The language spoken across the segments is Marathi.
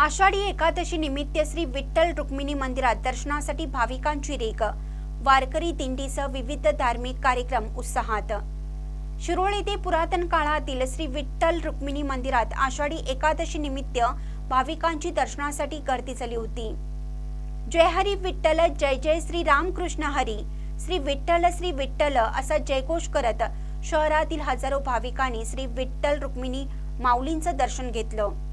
आषाढी एकादशी निमित्त श्री विठ्ठल रुक्मिणी मंदिरात दर्शनासाठी भाविकांची रेग. वारकरी दिंडीसह विविध धार्मिक कार्यक्रम उत्साहात. शिरोळ येथे पुरातन काळातील श्री विठ्ठल रुक्मिणी मंदिरात आषाढी एकादशी निमित्त भाविकांची दर्शनासाठी गर्दी झाली होती. जय हरी विठ्ठल जय जय श्री रामकृष्ण हरी. श्री विठ्ठल श्री विठ्ठल असा जयघोष करत शहरातील हजारो भाविकांनी श्री विठ्ठल रुक्मिणी माऊलींचं दर्शन घेतलं.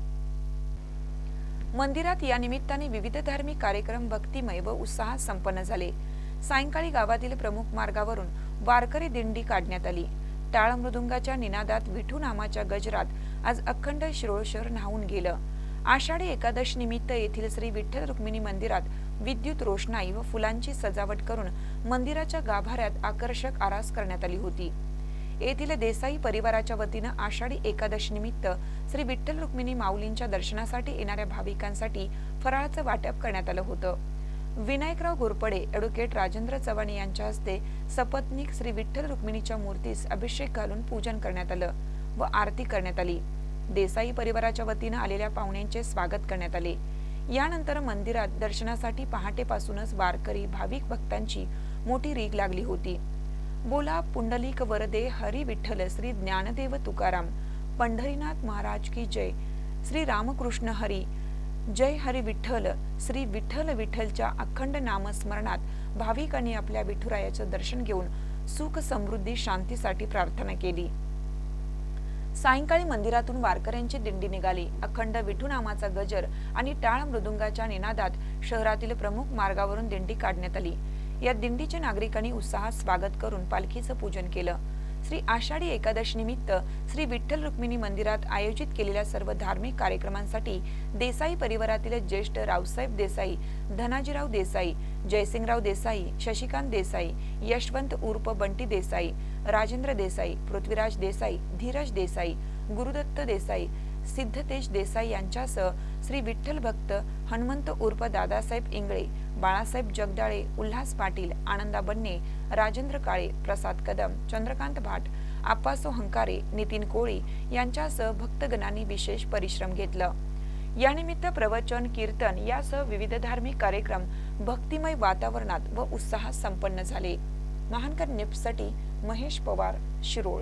मंदिरात या निमित्ताने विविध धार्मिक कार्यक्रम भक्तिमय व उत्साहात संपन्न झाले. सायंकाळी गावातील प्रमुख मार्गावरून वारकरी दिंडी काढण्यात आली. टाळ मृदुंगाच्या निनादात विठू नामाच्या गजरात आज अखंड शिरोळ शहर न्हावून गेलं. आषाढी एकादश निमित्त येथील श्री विठ्ठल रुक्मिणी मंदिरात विद्युत रोषणाई व फुलांची सजावट करून मंदिराच्या गाभाऱ्यात आकर्षक आरास करण्यात आली होती. येथील देसाई परिवाराच्या वतीनं आषाढी एकादशी निमित्त श्री विठ्ठल रुक्मिणी माऊलींच्या दर्शनासाठी येणाऱ्या भाविकांसाठी फराळाचं वाटप करण्यात आलं होतं. विनायकराव घोरपडे ॲडव्होकेट राजेंद्र चव्हाण यांच्या हस्ते सपत्नीक श्री विठ्ठल रुक्मिणीच्या मूर्तीस अभिषेक घालून पूजन करण्यात आलं व आरती करण्यात आली. देसाई परिवाराच्या वतीनं आलेल्या पाहुण्यांचे स्वागत करण्यात आले. यानंतर मंदिरात दर्शनासाठी पहाटेपासूनच वारकरी भाविक भक्तांची मोठी रीग लागली होती. बोला पुंडलिक वरदे हरी विठ्ठल श्री ज्ञानदेव तुकाराम. पंढरीनाथ महाराज की जय. श्री रामकृष्ण हरी. जय हरी विठ्ठल. श्री विठ्ठल विठ्ठलच्या अखंड नामस्मरणात भाविकांनी आपल्या विठुरायाचं दर्शन घेऊन सुख समृद्धी शांतीसाठी प्रार्थना केली. सायंकाळी मंदिरातून वारकऱ्यांची दिंडी निघाली. अखंड विठू नामाचा गजर आणि टाळ मृदुंगाच्या निनादात शहरातील प्रमुख मार्गावरून दिंडी काढण्यात आली. या दिंडीचे नागरिकांनी उत्साहात स्वागत करून पालखीचं पूजन केलं. श्री आषाढी एकादश निमित्त श्री विठ्ठल रुक्मिणी मंदिरात आयोजित केलेल्या सर्व धार्मिक कार्यक्रमांसाठी देसाई परिवारातील ज्येष्ठ रावसाहेब देसाई धनाजीराव देसाई जयसिंगराव देसाई शशिकांत देसाई यशवंत उर्फ बंटी देसाई राजेंद्र देसाई पृथ्वीराज देसाई धीरज देसाई गुरुदत्त देसाई सिद्धतेश देसाई यांच्यासह श्री विठ्ठल भक्त हनुमंत उर्फ दादासाहेब इंगळे बाळासाहेब जगदाळे उल्हास पाटील आनंदा बन्ने राजेंद्र काळे प्रसाद कदम चंद्रकांत भाट आप्पासो हंकारे नितीन कोळी यांच्यासह भक्तगणांनी विशेष परिश्रम घेतलं. यानिमित्त प्रवचन कीर्तन यासह विविध धार्मिक कार्यक्रम भक्तिमय वातावरणात व उत्साहात संपन्न झाले. महानकर निपसाठी महेश पवार शिरोळ.